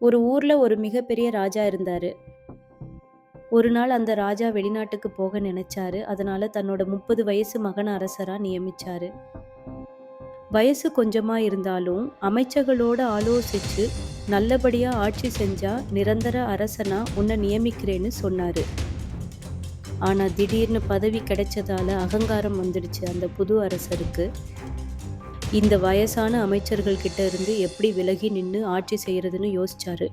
ஒரு ஊர்ல ஒரு மிகப்பெரிய ராஜா இருந்தாரு. ஒரு நாள் அந்த ராஜா வெளிநாட்டுக்கு போக நினைச்சாரு. அதனால தன்னோட 30 வயசு மகன் அரசரா நியமிச்சாரு. வயசு கொஞ்சமா இருந்தாலும் அமைச்சர்களோட ஆலோசிச்சு நல்லபடியா ஆட்சி செஞ்சா நிரந்தர அரசனா உன்னை நியமிக்கிறேன்னு சொன்னாரு. ஆனா திடீர்னு பதவி கிடைச்சதால அகங்காரம் வந்துடுச்சு அந்த புது அரசருக்கு. இந்த வயசான அமைச்சர்கள் கிட்ட இருந்து எப்படி விலகி நின்று ஆட்சி செய்கிறதுன்னு யோசிச்சாரு.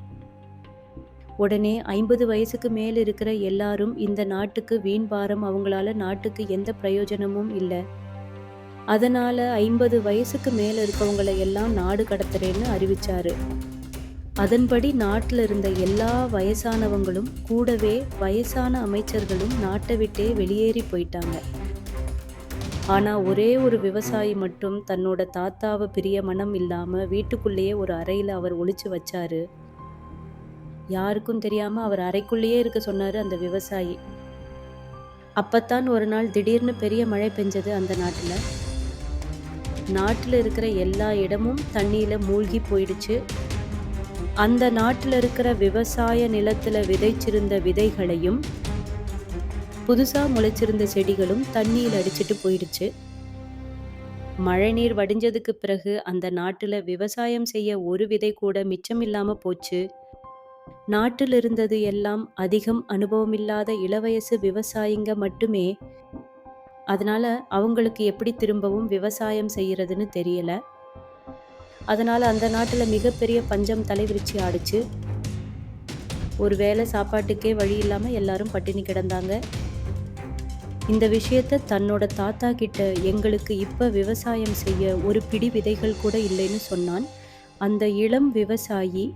உடனே 50 வயசுக்கு மேல் இருக்கிற எல்லாரும் இந்த நாட்டுக்கு வீண் பாரம் அவங்களால நாட்டுக்கு எந்த பிரயோஜனமும் இல்லை அதனால 50 வயசுக்கு மேல இருக்கவங்களை எல்லாம் நாடு கடத்துறேன்னு அறிவிச்சாரு. அதன்படி நாட்டில் இருந்த எல்லா வயசானவங்களும் கூடவே வயசான அமைச்சர்களும் நாட்டை விட்டே வெளியேறி போயிட்டாங்க. ஆனால் ஒரே ஒரு விவசாயி மட்டும் தன்னோட தாத்தாவை பிரிய மனம் இல்லாமல் வீட்டுக்குள்ளேயே ஒரு அறையில் அவர் ஒழிச்சு வச்சாரு. யாருக்கும் தெரியாமல் அவர் அறைக்குள்ளேயே இருக்க சொன்னார் அந்த விவசாயி. அப்பத்தான் ஒரு நாள் திடீர்னு பெரிய மழை பெஞ்சது அந்த நாட்டில் நாட்டில் இருக்கிற எல்லா இடமும் தண்ணியில் மூழ்கி போயிடுச்சு. அந்த நாட்டில் இருக்கிற விவசாய நிலத்தில் விதைச்சிருந்த விதைகளையும் புதுசாக முளைச்சிருந்த செடிகளும் தண்ணியில் அடிச்சிட்டு போயிடுச்சு. மழைநீர் வடிஞ்சதுக்கு பிறகு அந்த நாட்டில் விவசாயம் செய்ய ஒரு விதை கூட மிச்சமில்லாம போச்சு. நாட்டில் இருந்தது எல்லாம் அதிகம் அனுபவமில்லாத இளவயசு விவசாயிங்க மட்டுமே. அதனால அவங்களுக்கு எப்படி திரும்பவும் விவசாயம் செய்யறதுன்னு தெரியல. அதனால அந்த நாட்டில் மிகப்பெரிய பஞ்சம் தலைவிரிச்சி ஆடிச்சு ஒரு வேளை சாப்பாட்டுக்கே வழி இல்லாமல் எல்லாரும் பட்டினி கிடந்தாங்க. இந்த விஷயத்த தன்னோட தாத்தா கிட்ட எங்களுக்கு இப்போ விவசாயம் செய்ய ஒரு பிடி விதைகள் கூட இல்லைன்னு சொன்னான் அந்த இளம் விவசாயி.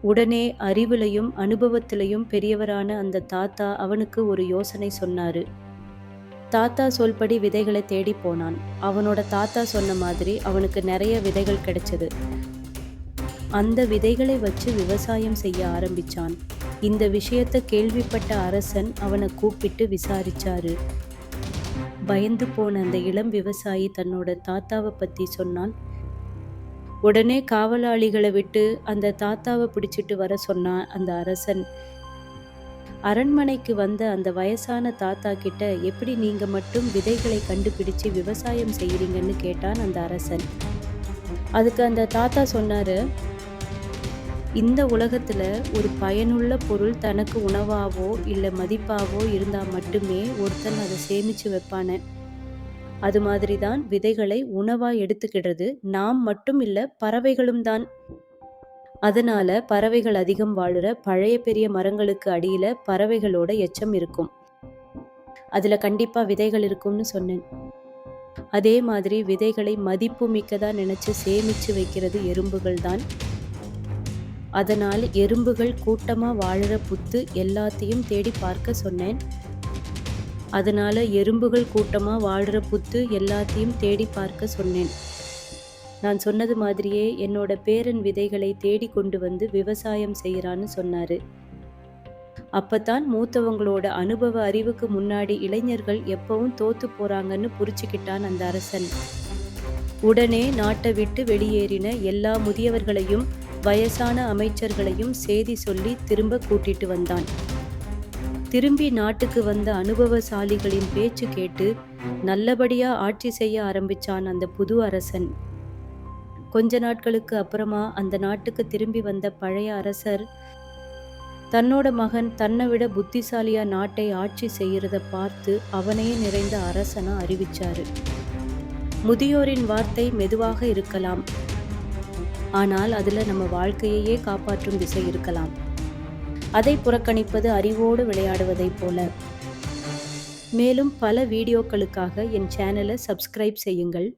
உடனே அறிவிலையும் அனுபவத்திலையும் பெரியவரான அந்த தாத்தா அவனுக்கு ஒரு யோசனை சொன்னார் தாத்தா சொல்படி விதைகளை தேடி போனான். அவனோட தாத்தா சொன்ன மாதிரி அவனுக்கு நிறைய விதைகள் கிடைச்சது. அந்த விதைகளை வச்சு விவசாயம் செய்ய ஆரம்பிச்சான். இந்த விஷயத்தை கேள்விப்பட்ட அரசன் அவனை கூப்பிட்டு விசாரிச்சாரு. பயந்து போன அந்த இளம் விவசாயி தன்னோட தாத்தாவை பத்தி சொன்னான். உடனே காவலாளிகளை விட்டு அந்த தாத்தாவை பிடிச்சிட்டு வர சொன்னான் அந்த அரசன். அரண்மனைக்கு வந்த அந்த வயசான தாத்தா கிட்ட எப்படி நீங்க மட்டும் விதைகளை கண்டுபிடிச்சு விவசாயம் செய்யறீங்கன்னு கேட்டான் அந்த அரசன். அதுக்கு அந்த தாத்தா சொன்னாரு இந்த உலகத்தில் ஒரு பயனுள்ள பொருள் தனக்கு உணவாவோ இல்லை மதிப்பாவோ இருந்தால் மட்டுமே ஒருத்தன் அதை சேமிச்சு வைப்பானே. அது மாதிரி தான் விதைகளை உணவாக எடுத்துக்கிடுறது நாம் மட்டும் இல்லை பறவைகளும் தான். அதனால் பறவைகள் அதிகம் வாழுற பழைய பெரிய மரங்களுக்கு அடியில் பறவைகளோட எச்சம் இருக்கும். அதில் கண்டிப்பாக விதைகள் இருக்கும்னு சொன்னேன். அதே மாதிரி விதைகளை மதிப்பு மிக்கதாக நினச்சி சேமிச்சு வைக்கிறது எறும்புகள் தான். அதனால் எறும்புகள் கூட்டமாக வாழுற புத்து எல்லாத்தையும் தேடி பார்க்க சொன்னேன். அதனால் எறும்புகள் கூட்டமாக வாழ்ற புத்து எல்லாத்தையும் தேடி பார்க்க சொன்னேன். நான் சொன்னது மாதிரியே என்னோட பேரன் விதைகளை தேடி கொண்டு வந்து விவசாயம் செய்கிறான்னு சொன்னார் அப்பத்தான் மூத்தவங்களோட அனுபவ அறிவுக்கு முன்னாடி இளைஞர்கள் எப்பவும் தோத்து போறாங்கன்னு புரிச்சுக்கிட்டான் அந்த அரசன். உடனே நாட்டை விட்டு வெளியேறின எல்லா முதியவர்களையும் வயசான அமைச்சர்களையும் செய்தி சொல்லி திரும்ப கூட்டிட்டு வந்தான். திரும்பி நாட்டுக்கு வந்த அனுபவசாலிகளின் பேச்சு கேட்டு நல்லபடியா ஆட்சி செய்ய ஆரம்பிச்சான் அந்த புது அரசன். கொஞ்ச நாட்களுக்கு அப்புறமா அந்த நாட்டுக்கு திரும்பி வந்த பழைய அரசர் தன்னோட மகன் தன்னை விட புத்திசாலியா நாட்டை ஆட்சி செய்யறத பார்த்து அவனையே நிறைந்த அரசனா அறிவிச்சாரு. முதியோரின் வார்த்தை மெதுவாக இருக்கலாம். ஆனால் அதில் நம்ம வாழ்க்கையையே காப்பாற்றும் திசை இருக்கலாம். அதை புறக்கணிப்பது அறிவோடு விளையாடுவதைப் போல. மேலும் பல வீடியோக்களுக்காக என் சேனலை சப்ஸ்கிரைப் செய்யுங்கள்.